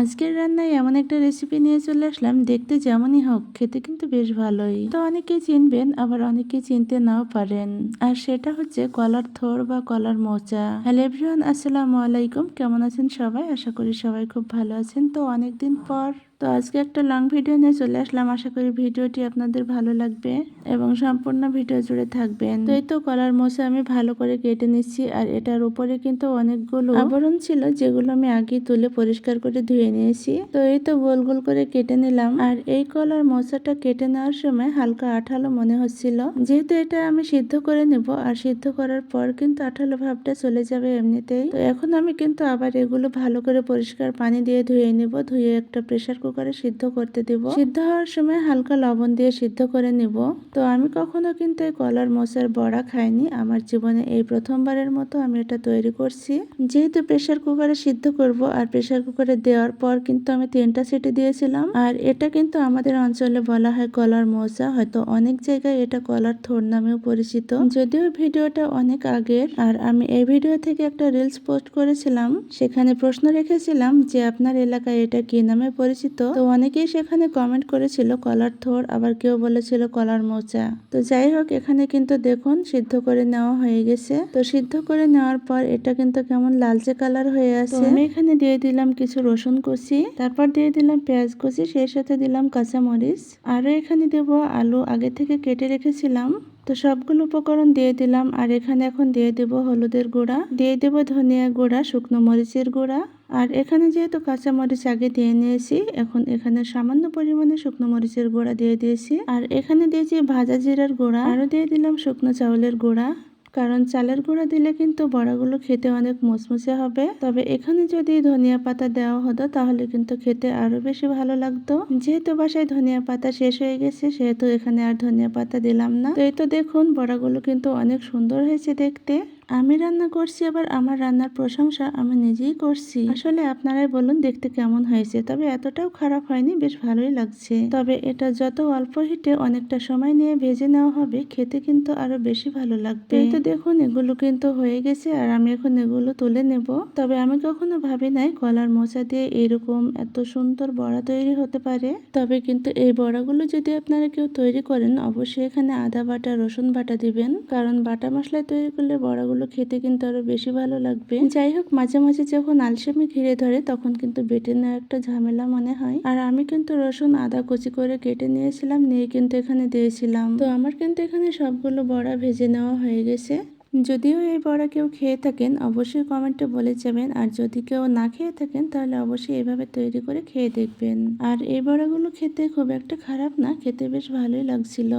আজকের রান্নায় এমন একটা রেসিপি নিয়ে চলে আসলাম, দেখতে যেমনই হোক, খেতে কিন্তু বেশ ভালোই। তো অনেকেই চিনবেন, আবার অনেকেই চিনতে নাও পারেন। আর সেটা হচ্ছে কলার থোর বা কলার মোচা। হ্যালো এভরিওয়ান, আসসালামু আলাইকুম। কেমন আছেন সবাই? আশা করি সবাই খুব ভালো আছেন। তো অনেকদিন পর তো আজকে একটা লং ভিডিও নিয়ে চলে আসলাম। আশা করি ভিডিওটি আপনাদের ভালো লাগবে এবং সম্পূর্ণ ভিডিও জুড়ে থাকবেন। তো এই তো কলার মোচা আমি ভালো করে কেটে নিচ্ছি আর এটার উপরে কিন্তু অনেকগুলো আবরণ ছিল যেগুলো আমি আগে তুলে পরিষ্কার করে ধুয়ে নিয়েছি। তো এই তো গোল গোল করে কেটে নিলাম আর এই কলার মোচাটা কেটে নেওয়ার সময় হালকা আঠালো মনে হচ্ছিল। যেহেতু এটা আমি সিদ্ধ করে নেব আর সিদ্ধ করার পর কিন্তু আঠালো ভাবটা চলে যাবে এমনিতেই। তো এখন আমি কিন্তু আবার এগুলো ভালো করে পরিষ্কার পানি দিয়ে ধুয়ে নেব, ধুয়ে একটা প্রেসার কুকারে সিদ্ধ করতে দিব। সিদ্ধ হওয়ার সময় হালকা লবণ দিয়ে সিদ্ধ করে নেব। তো আমি কখনো কিন্তু এই কলার মোচার বড়া খাইনি। আমার জীবনে এই প্রথমবারের মতো আমি এটা তৈরি করছি। যেহেতু প্রেশার কুকারে সিদ্ধ করব আর প্রেশার কুকারে দেওয়ার পর কিন্তু আমি তিনটা সিটি দিয়েছিলাম। আর এটা কিন্তু আমাদের অঞ্চলে বলা হয় কলার মোচা। হয়তো অনেক জায়গায় এটা কলার থোর নামেও পরিচিত। যদিও ভিডিওটা অনেক আগের। আর আমি এই ভিডিও থেকে একটা রিলস পোস্ট করেছিলাম। সেখানে প্রশ্ন রেখেছিলাম যে আপনার এলাকায় এটা কি নামে পরিচিত? তো অনেকেই সেখানে কমেন্ট করেছিল কলার থোর আবার কেউ বলেছিল কলার মোচা তো যাই হোক এখানে কিন্তু দেখুন সিদ্ধ করে নেওয়া হয়ে গেছে। তো সিদ্ধ করে নেওয়ার পর এটা কিন্তু কেমন লালচে কালার হয়ে আছে। আমি এখানে দিয়ে দিলাম কিছু রসুন কুচি তারপর দিয়ে দিলাম পেঁয়াজ কুচি সেই সাথে দিলাম কাঁচামরিচ। আরও এখানে দেব আলু আগে থেকে কেটে রেখেছিলাম। তো সবগুলো উপকরণ দিয়ে দিলাম আর এখানে এখন দিয়ে দেব হলুদের গুঁড়া দিয়ে দেব ধনিয়া গুঁড়া শুকনো মরিচের গুঁড়া আর এখানে যেহেতু কাঁচা মরিচ আগে দিয়ে নিয়েছি, এখন এখানে সামান্য পরিমাণে শুকনো মরিচের গুঁড়া দিয়ে দিয়েছি। আর এখানে দিয়েছি ভাজা জিরার গুঁড়া। আরও দিয়ে দিলাম শুকনো চাউলের গুঁড়া। কারণ চালের গুঁড়া দিলে কিন্তু বড়াগুলো খেতে অনেক মুচমুচে হবে। তবে এখানে যদি ধনিয়া পাতা দেওয়া হতো, তাহলে কিন্তু খেতে আরও বেশি ভালো লাগতো। যেহেতু বাসায় ধনিয়া পাতা শেষ হয়ে গেছে, সেহেতু এখানে আর ধনিয়া পাতা দিলাম না। তো এই তো দেখুন, বড়াগুলো কিন্তু অনেক সুন্দর হয়েছে দেখতে। আমি রান্না করছি, আবার আমার রান্নার প্রশংসা আমি নিজেই করছি। আসলে আপনারাই বলুন দেখতে কেমন হয়েছে, তবে এতটাও খারাপ হয়নি, বেশ ভালোই লাগছে। তবে এটা যত অল্প হিটে অনেকটা সময় নিয়ে ভেজে নেওয়া হবে, খেতে কিন্তু আরও বেশি ভালো লাগবে। তো দেখুন, এগুলো কিন্তু হয়ে গেছে, আর আমি এখন এগুলো তুলে নেব। তবে আমি কখনো ভাবি নাই কলার মোচা দিয়ে এরকম এত সুন্দর বড়া তৈরি হতে পারে। তবে কিন্তু এই বড়াগুলো যদি আপনারা কেউ তৈরি করেন, অবশ্যই এখানে আদা বাটা, রসুন বাটা দিবেন। কারণ বাটা মশলায় তৈরি করলে বড়াগুলো খেতে কিন্তু আরও বেশি ভালো লাগবে। যাই হোক মাঝে মাঝে যখন আলসেমি ঘিরে ধরে, তখন কিন্তু বেটে নেওয়া একটা ঝামেলা মনে হয়। আর আমি কিন্তু রসুন আদা কুচি করে কেটে নিয়েছিলাম, নিয়ে কিন্তু এখানে দিয়েছিলাম। তো আমার কিন্তু এখানে সবগুলো বড়া ভেজে নেওয়া হয়ে গেছে। যদিও এই বড়া কেউ খেয়ে থাকেন, অবশ্যই কমেন্টে বলে যাবেন। আর যদি কেউ না খেয়ে থাকেন, তাহলে অবশ্যই এভাবে তৈরি করে খেয়ে দেখবেন। আর এই বড়াগুলো খেতে খুব একটা খারাপ না, খেতে বেশ ভালোই লাগছিল।